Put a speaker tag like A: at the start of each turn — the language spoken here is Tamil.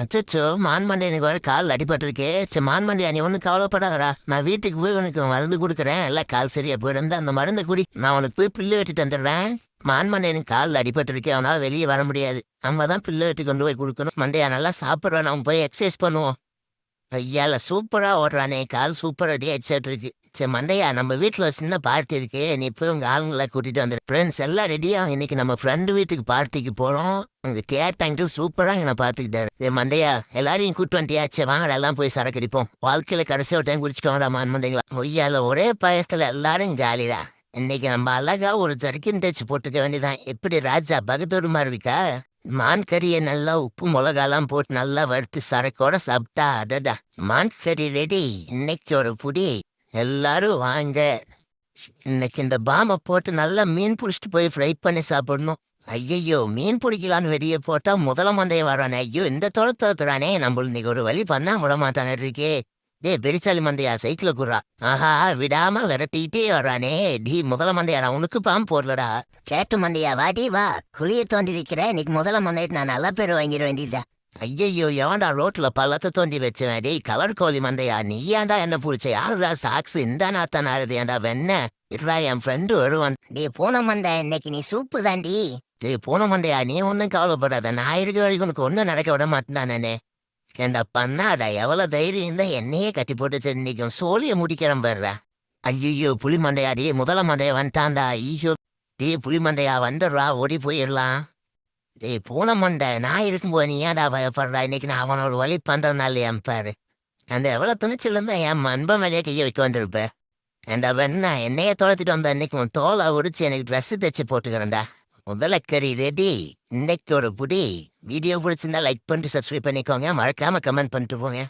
A: அச்சோ மான்மண்டி எனக்கு வர கால் அடிபட்டிருக்கே. சரி மான்மண்டி நீ ஒன்றும் கவலைப்படாதடா. நான் வீட்டுக்கு போய் உனக்கு மருந்து கொடுக்குறேன். எல்லாம் கால் சரியா போயிடும் அந்த மருந்தை குடி. நான் உனக்கு போய் பில்லு வெட்டிட்டு வந்துடுறேன். மான்மண்டி எனக்கு கால் அடிபட்டிருக்கே அவனால் வெளியே வர முடியாது. நம்ம தான் பில்லு வெட்டி கொண்டு போய் கொடுக்கணும். மண்டையா நல்லா சாப்பிட்றோம் நம்ம போய் எக்ஸசைஸ் பண்ணுவோம் ஐயால சூப்பராக ஓடுறானே. கால் சூப்பராக அடி அடிச்சிட்டு இருக்கு சரி மண்டையா நம்ம வீட்டில் ஒரு சின்ன பார்ட்டி இருக்கு. நீ போய் உங்க ஆளுங்களை கூட்டிட்டு வந்துடு ஃப்ரெண்ட்ஸ் எல்லாம் ரெடியாக இன்னைக்கு நம்ம ஃப்ரெண்டு வீட்டுக்கு பார்ட்டிக்கு போறோம். உங்க கேட் அங்கிள் சூப்பரா என்னை பார்த்துக்கிட்டாரு. சரி மண்டையா எல்லாரையும் கூட்டு வந்துட்டியா? சரி வாங்கடா எல்லாம் போய் சரக்கு அடிப்போம். வாழ்க்கையில கடைசி ஒரு டைம் குடிச்சுக்கோங்கடா மான் ஒய்யால ஒரே பயத்துல எல்லாரும் காலிடா. இன்னைக்கு நம்ம அழகா ஒரு ஜர்க்கின் தைச்சு போட்டுக்க வேண்டியதான் எப்படி ராஜா பகதூர் மாதிரி இருக்கா? மான் கறியை நல்லா உப்பு மிளகாலாம் போட்டு நல்லா வறுத்து சரக்கோட சாப்பிட்டா அடடா. மான் கறி ரெடி இன்னைக்கு ஒரு புடி. எல்லாரும் வாங்க. இன்னைக்கு இந்த பாமை போட்டு நல்லா மீன் பிடிச்சிட்டு போய் ஃப்ரை பண்ணி சாப்பிடணும். ஐயையோ மீன் பிடிக்கலான்னு வெளியே போட்டா முதல மந்தைய வரானே. ஐயோ இந்த தொலை தோத்துறானே நம்ம இன்னைக்கு ஒரு வழி பண்ணா விட மாட்டானே இருக்கே. டே பெரிச்சாலி மந்தையா சைக்கிள் குறா ஆஹா விடாம விரட்டிட்டே வரானே. டி முதல மந்தையா உனக்கு பாம் போடலடா.
B: கேட்டு மந்தையா வாடி வா. குளிய தோண்டி வைக்கிறேன். இன்னைக்கு முதல மந்தையிட்டு நான் நல்ல பேர் வாங்கிட வேண்டியதா
A: ஐயையோ எவன்டா ரோட்ல பள்ளத்தை தோண்டி வச்சவன்? டேய் கலர் கோழி மந்தையா நீ ஏன்டா என்ன பிடிச்ச? யாருடா சாக்ஸ் இந்த நாத்தான் ஆறுது ஏன்டா வெண்ண? இருடா என் ஃப்ரெண்டு வருவான்
B: டே பூனை மண்டை இன்னைக்கு நீ சூப்பு தாண்டி.
A: டேய் போன மந்தையா நீ ஒன்றும் கவலைப்படாத. நான் இருக்க வரைக்கும் உனக்கு ஒன்றும் நடக்க விட மாட்டேன் நானே ஏண்டா பண்ணாடா எவ்வளவு தைரியம் இருந்தா என்னையே கட்டி போட்டு இன்னைக்கும் சோழிய முடிக்கிறேன் பாருடா. ஐயோ புலி மண்டையா? டே முதல மண்டையா வந்துட்டான்டா. ஐயோ. டே புலி மண்டையா? வந்துடுறா. ஓடி போயிடலாம். டேய் பூனை மண்டை நான் இருக்கும்போது நீ ஏன்டா பயப்படுறா? இன்னைக்கு நான் அவனோட ஒரு வழி பண்றதுனால என் பாரு? அந்த எவ்வளோ துணிச்சல் என் அன்பன் மேலேயே கையை வைக்க வந்திருப்பேன் ஏண்டா பெண்ணா என்னையே தொலைச்சிட்டு வந்த இன்னைக்கு உன் தோலை உரிச்சு எனக்கு ட்ரெஸ்ஸு தைச்சு போட்டுக்கிறேன்டா. முதல்ல கறி ரெடி இன்னைக்கு ஒரு புடி. வீடியோ பிடிச்சிருந்தா லைக் பண்ணிட்டு சப்ஸ்கிரைப் பண்ணிக்கோங்க. மறக்காம கமெண்ட் பண்ணிட்டு போங்க.